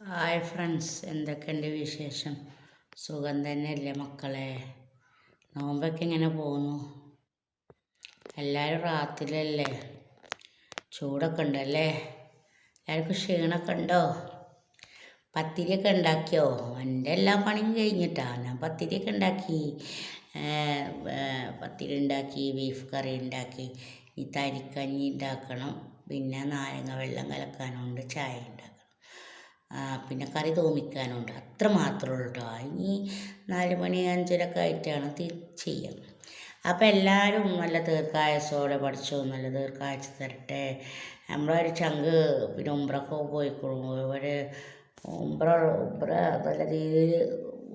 Hi friends എന്തൊക്കെയുണ്ട് വിശേഷം? സുഖം തന്നെയല്ലേ മക്കളെ? നോമ്പൊക്കെ ഇങ്ങനെ പോകുന്നു? എല്ലാവരും റാത്തിലല്ലേ? ചൂടൊക്കെ ഉണ്ടല്ലേ? എല്ലാവർക്കും ക്ഷീണമൊക്കെ ഉണ്ടോ? പത്തിരിയൊക്കെ ഉണ്ടാക്കിയോ? എന്റെ എല്ലാ പണിയും കഴിഞ്ഞിട്ടാണ് ഞാൻ പത്തിരിയൊക്കെ ഉണ്ടാക്കി. പത്തിരി ഉണ്ടാക്കി ബീഫ് കറി ഉണ്ടാക്കി. ഈ തരിക്കഞ്ഞി ഉണ്ടാക്കണം. പിന്നെ നാരങ്ങ വെള്ളം കലക്കാനുണ്ട് ചായ ഉണ്ടാക്കണം. പിന്നെ കറി തോമിക്കാനുണ്ട്. അത്ര മാത്രമേ ഉള്ളൂ കേട്ടോ ഇനി നാല് മണി അഞ്ചരൊക്കെ ആയിട്ടാണ് ചെയ്യുക അപ്പോൾ എല്ലാവരും നല്ല ദീർഘായസോടെ പഠിച്ചു നല്ല ദീർഘായുസ് തരട്ടെ. നമ്മളൊരു ചങ്ക് പിന്നെ ഉമ്പ്രക്ക് പോയിക്കോളും ഒരു ഉമ്പ്ര ഉമ്പ്ര നല്ല രീതിയിൽ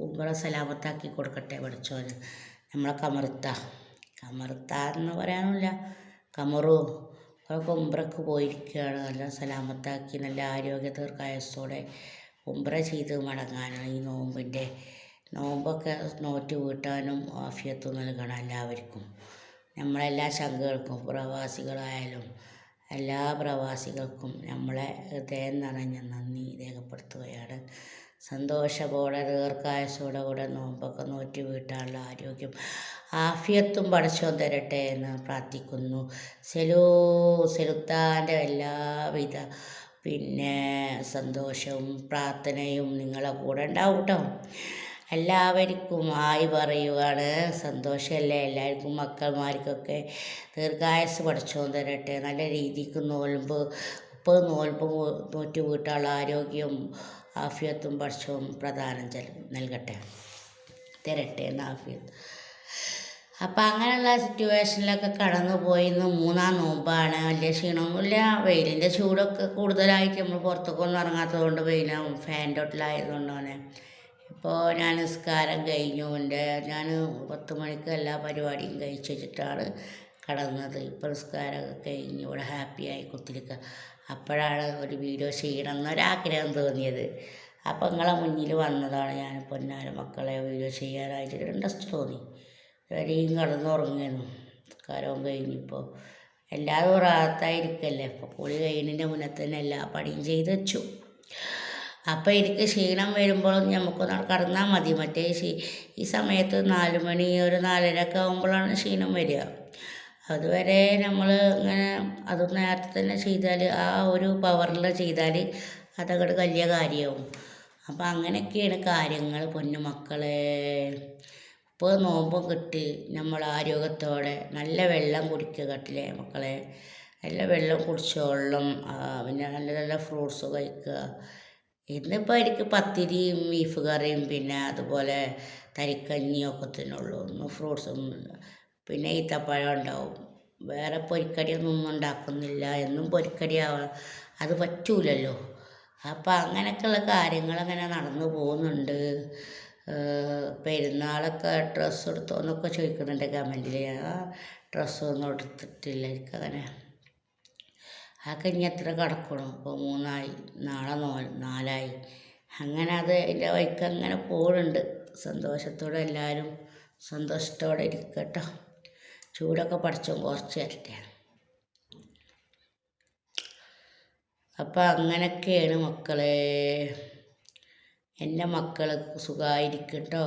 ഉമ്പ്ര സലാമത്താക്കി കൊടുക്കട്ടെ പഠിച്ചോന് നമ്മളെ കമറുത്ത കമറുത്ത എന്ന് പറയാനില്ല കമറു. അതൊക്കെ ഉംറക്ക് പോയിരിക്കുകയാണ് നല്ല സലാമത്താക്കി നല്ല ആരോഗ്യ ദീർഘായുസ്സോടെ ഉംറ ചെയ്ത് മടങ്ങാനാണ് ഈ നോമ്പിന്റെ. നോമ്പൊക്കെ നോറ്റ് വീട്ടാനും ആഫിയത്ത് നൽകണം എല്ലാവർക്കും. നമ്മളെല്ലാ ശങ്കകൾക്കും പ്രവാസികളായാലും എല്ലാ പ്രവാസികൾക്കും നമ്മളെ ഹൃദയം നിറഞ്ഞ നന്ദി രേഖപ്പെടുത്തുകയാണ്. സന്തോഷത്തോടെ ദീർഘായുസോടെ കൂടെ നോമ്പൊക്കെ നോറ്റ് വീട്ടാനുള്ള ആരോഗ്യം ആഫിയത്തും പടച്ചോൻ തരട്ടെ എന്ന് പ്രാർത്ഥിക്കുന്നു. സെലൂ സെലുത്താന്റെ എല്ലാവിധ പിന്നെ സന്തോഷവും പ്രാർത്ഥനയും നിങ്ങളെ കൂടെ ഉണ്ടാവും കേട്ടോ എല്ലാവർക്കും ആയി പറയുകയാണ് സന്തോഷമല്ലേ? എല്ലാവർക്കും മക്കൾമാർക്കൊക്കെ ദീർഘായസ് പഠിച്ചോൻ തരട്ടെ നല്ല രീതിക്ക് നോൽമ്പ് മുപ്പത് നോൽമ്പ് നോറ്റ് വീട്ടാനുള്ള ആരോഗ്യം ആഫിയത്തും പഠിച്ചവും പ്രധാനം നൽകട്ടെ. തരട്ടെ എന്ന് ആഫിയത്ത്. അപ്പം അങ്ങനെയുള്ള സിറ്റുവേഷനിലൊക്കെ കടന്നു പോയിന്ന് മൂന്നാം നോമ്പാണ്. വലിയ ക്ഷീണമൊന്നുമില്ല. വെയിലിന്റെ ചൂടൊക്കെ കൂടുതലായിട്ട് നമ്മൾ പുറത്തേക്കൊന്നും ഇറങ്ങാത്തത് കൊണ്ട് വെയിലാവും ഫാൻ തന്നെ ഇപ്പോൾ ഞാൻ നിസ്കാരം കഴിഞ്ഞു. എന്റെ ഞാൻ പത്ത് മണിക്ക് എല്ലാ പരിപാടിയും കഴിച്ച് വെച്ചിട്ടാണ് കടന്നത്. ഇപ്പോൾ നിസ്കാരമൊക്കെ കഴിഞ്ഞ് ഇവിടെ ഹാപ്പിയായി കുത്തിരിക്കുക അപ്പോഴാണ് ഒരു വീഡിയോ ചെയ്യണം എന്നൊരാഗ്രഹം തോന്നിയത്. അപ്പോൾ നിങ്ങളെ മുന്നിൽ വന്നതാണ് ഞാൻ പൊന്നാര മക്കളെ വീഡിയോ ചെയ്യാനായിട്ട്. ഇൻട്രസ്റ്റ് തോന്നി. വരെയും കടന്നുറങ്ങിയിരുന്നു കാലവും കഴിഞ്ഞിപ്പോൾ എല്ലാവരും റാത്തായിരിക്കല്ലേ അപ്പോൾ പുളി കഴിഞ്ഞതിന്റെ മുന്നേ തന്നെ എല്ലാ പണിയും ചെയ്ത് വെച്ചു. അപ്പോൾ എനിക്ക് ക്ഷീണം വരുമ്പോൾ നമുക്കൊന്ന് കടന്നാൽ മതി. മറ്റേ ഈ സമയത്ത് നാല് മണി ഒരു നാലരയൊക്കെ ആകുമ്പോഴാണ് ക്ഷീണം വരിക. അതുവരെ നമ്മൾ ഇങ്ങനെ അത് നേരത്തെ തന്നെ ചെയ്താൽ ആ ഒരു പവറിൽ ചെയ്താൽ അതങ്ങോട്ട് വലിയ കാര്യമാവും അപ്പം അങ്ങനെയൊക്കെയാണ് കാര്യങ്ങൾ പൊന്നു മക്കളെ. ഇപ്പോൾ നോമ്പും കിട്ടി. നമ്മൾ ആരോഗ്യത്തോടെ നല്ല വെള്ളം കുടിക്കുക കട്ടിലെ മക്കളെ? നല്ല വെള്ളം കുടിച്ചോളും പിന്നെ നല്ല നല്ല ഫ്രൂട്ട്സ് കഴിക്കുക. ഇന്നിപ്പോൾ എനിക്ക് പത്തിരിയും ബീഫ് കറിയും പിന്നെ അതുപോലെ തരിക്കഞ്ഞിയും ഒക്കെ തിന്നുള്ളൂ. ഒന്നും ഫ്രൂട്ട്സും പിന്നെ ഈത്തപ്പഴം ഉണ്ടാവും. വേറെ പൊരിക്കടിയൊന്നും ഒന്നും ഉണ്ടാക്കുന്നില്ല. എന്നും പൊരിക്കടി അത് പറ്റൂലല്ലോ. അപ്പം അങ്ങനെയൊക്കെയുള്ള കാര്യങ്ങൾ അങ്ങനെ നടന്നു പോകുന്നുണ്ട്. പെരുന്നാളൊക്കെ ഡ്രസ്സ് എടുത്തോ എന്നൊക്കെ ചോദിക്കുന്നുണ്ട് കമന്റിൽ ആ ഡ്രസ്സൊന്നും എടുത്തിട്ടില്ല എനിക്കങ്ങനെ. അതൊക്കെ ഇനി എത്ര കിടക്കണം? ഇപ്പോൾ മൂന്നായി നാളെ നോ നാലായി. അങ്ങനെ അത് അതിന്റെ വഴിക്ക് അങ്ങനെ പോകുന്നുണ്ട് സന്തോഷത്തോടെ എല്ലാവരും സന്തോഷത്തോടെ ഇരിക്കട്ടോ. ചൂടൊക്കെ പഠിച്ചോ? കുറച്ച് തരട്ടെ അപ്പം അങ്ങനെയൊക്കെയാണ് മക്കളെ. എന്റെ മക്കൾ സുഖമായിരിക്കട്ടോ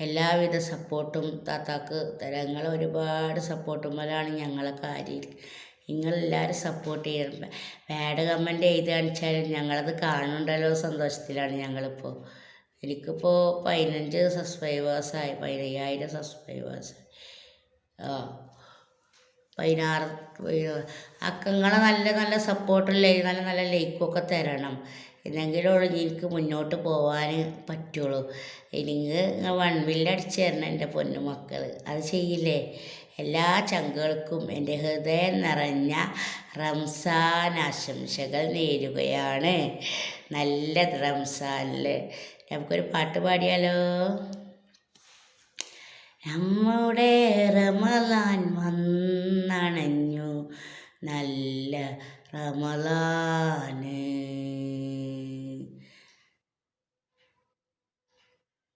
എല്ലാവിധ സപ്പോർട്ടും താത്താക്ക് തരങ്ങൾ ഒരുപാട് സപ്പോർട്ടുമ്പോഴാണ് ഞങ്ങളെ കാര്യം നിങ്ങളെല്ലാവരും സപ്പോർട്ട് ചെയ്യണം. ബാഡ് കമന്റ് എഴുതി കാണിച്ചാലും ഞങ്ങളത് കാണുന്നുണ്ടല്ലോ സന്തോഷത്തിലാണ് ഞങ്ങളിപ്പോൾ എനിക്കിപ്പോൾ പതിനഞ്ച് സബ്സ്ക്രൈബേഴ്സായി പതിനയ്യായിരം സബ്സ്ക്രൈബേഴ്സ് ആ. പതിനാറ് അക്കങ്ങളെ നല്ല നല്ല സപ്പോർട്ടില്ലേ നല്ല നല്ല ലൈക്കൊക്കെ തരണം. എന്നെങ്കിലുള്ളൂ എനിക്ക് മുന്നോട്ട് പോകാൻ പറ്റുള്ളൂ. എനിക്ക് വൺ ബില്ലടിച്ച് തരണം എന്റെ പൊന്നു മക്കൾ അത് ചെയ്യില്ലേ? എല്ലാ ചങ്കുകൾക്കും എന്റെ ഹൃദയം നിറഞ്ഞ റംസാൻ ആശംസകൾ നേരുകയാണ്. നല്ല റംസാനിൽ നമുക്കൊരു പാട്ട് പാടിയാലോ? നമ്മുടെ റമലാൻ വന്നണഞ്ഞു. നല്ല റമലാന്.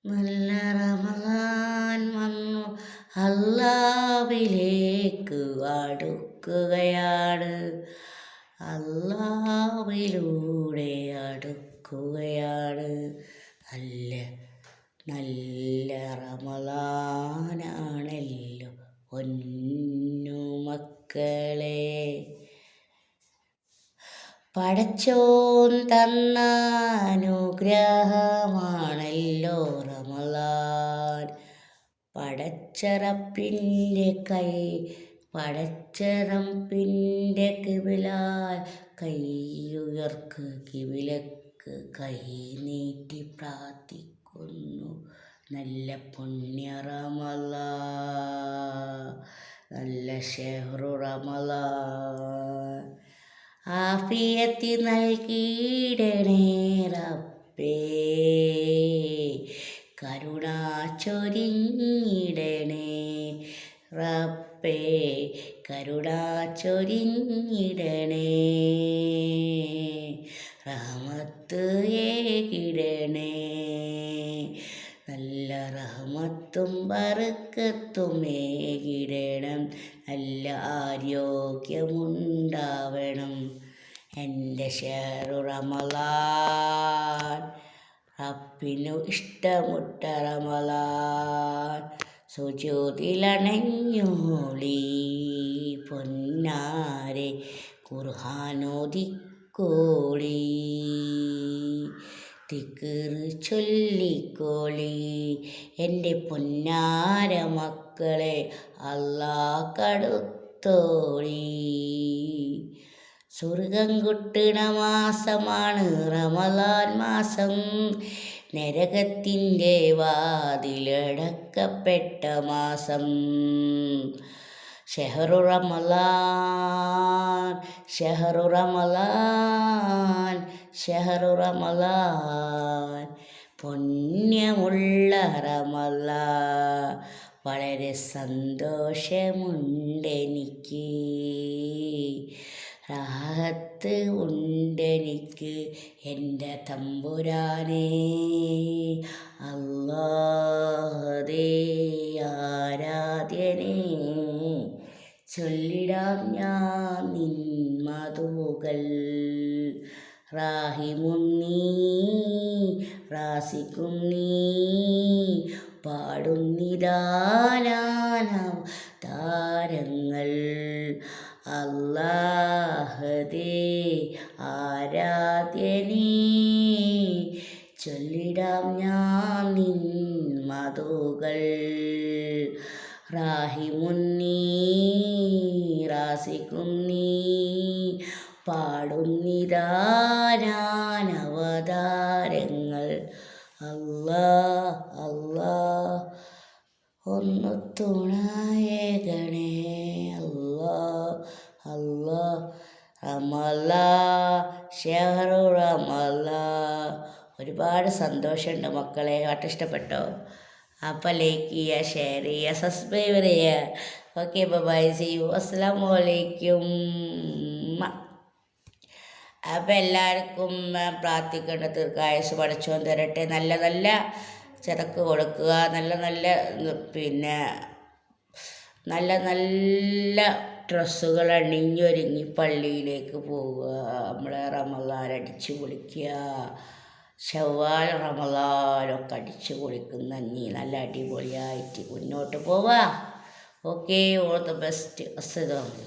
നല്ല റമലാൻ വന്നു. അല്ലാവിലേക്ക് അടുക്കുകയാണ്. അല്ലാവിലൂടെ അടുക്കുകയാണ്. നല്ല നല്ല റമദാനാണല്ലോ ഒന്നു മക്കളെ. പടച്ചോൻ തന്ന അനുഗ്രഹമാണല്ലോ റമദാൻ. പടച്ചറപ്പിന്റെ കൈ പടച്ചറപ്പിന്റെ കിവിലാൽ കൈയുയർക്ക് കിവിലക്ക് കൈ നീട്ടി പ്രാർത്ഥിക്കുന്നു നല്ല പുണ്യ റമല നല്ല ഷെഹ്റു റമല ആഫിയത്തി നൽകിയിടണേ റപ്പേ കരുണ ചൊരിഞ്ഞിടണേ റപ്പേ കരുണ ചൊരിഞ്ഞിടണേ റഹമത്ത് ഏകിടണേ. റഹമത്തും പറക്കത്തുമേകിടണം നല്ല ആരോഗ്യമുണ്ടാവണം എന്റെ ഷെയറു റമലാൻ റപ്പിനു ഇഷ്ടമുട്ട റമലാൻ സുജ്യോതിലണഞ്ഞോളി പൊന്നാരെ. ഖുർഹാനോദിക്കോളി. തിക്കറ് ചൊല്ലിക്കോളി. എന്റെ പൊന്നാര മക്കളെ അല്ലാ കടുത്തോളി. സ്വർഗം കുട്ടണ മാസമാണ് റമലാൻ മാസം. നരകത്തിന്റെ വാതിലടക്കപ്പെട്ട മാസം. ഷെഹറു റമലാൻ ഷെഹറു റമലാൻ ഷെഹറു റമലാൻ പുണ്യമുള്ള റമല വളരെ സന്തോഷമുണ്ടെനിക്ക്. റാഹത്ത് ഉണ്ടെനിക്ക് എന്റെ തമ്പുരാനെ. അല്ലാതെ ആരാധ്യനെ. ചൊല്ലിടാം ഞാൻ നിന്മതുകൾ റാഹിമും നീ റാസിക്കും നീ പാടുന്നിതാനാം താരങ്ങൾ. അല്ലാഹദേ ആരാധ്യനീ ചൊല്ലിടാം ഞാൻ നിൻ മതുകൾ റാഹിമുന്നീ റാസിക്കും നീ പാടുന്നിതാനാനവതാരങ്ങൾ അല്ലാ അല്ലാ ഒന്ന് തുണയേകണേ. അല്ലാ അല്ലാ റമല ഷെഹറു റമല. ഒരുപാട് സന്തോഷമുണ്ട് മക്കളെ പാട്ട് ഇഷ്ടപ്പെട്ടോ അപ്പോൾ ലൈക്ക് ചെയ്യുക ഷെയർ ചെയ്യുക സബ്സ്ക്രൈബ് ചെയ്യുക. ഓക്കെ ബൈ സി യു അസ്സാം വലൈക്കും അപ്പോൾ എല്ലാവർക്കും പ്രാർത്ഥിക്കേണ്ട ദീർഘായുസ് പഠിച്ചോൻ തരട്ടെ. നല്ല നല്ല ചിറക്ക് കൊടുക്കുക നല്ല നല്ല പിന്നെ നല്ല നല്ല ഡ്രസ്സുകൾ അണിഞ്ഞൊരുങ്ങി പള്ളിയിലേക്ക് പോവുക. നമ്മളെ റമലാൻ അടിച്ചു പൊളിക്കുക. ഷവ്വാൽ റമലാലൊക്കെ അടിച്ചു പൊളിക്കുന്ന നീ നല്ല അടിപൊളിയായിട്ട് മുന്നോട്ട് പോവുക ഓക്കെ ഓൾ ദ ബെസ്റ്റ് അസ്സലാമു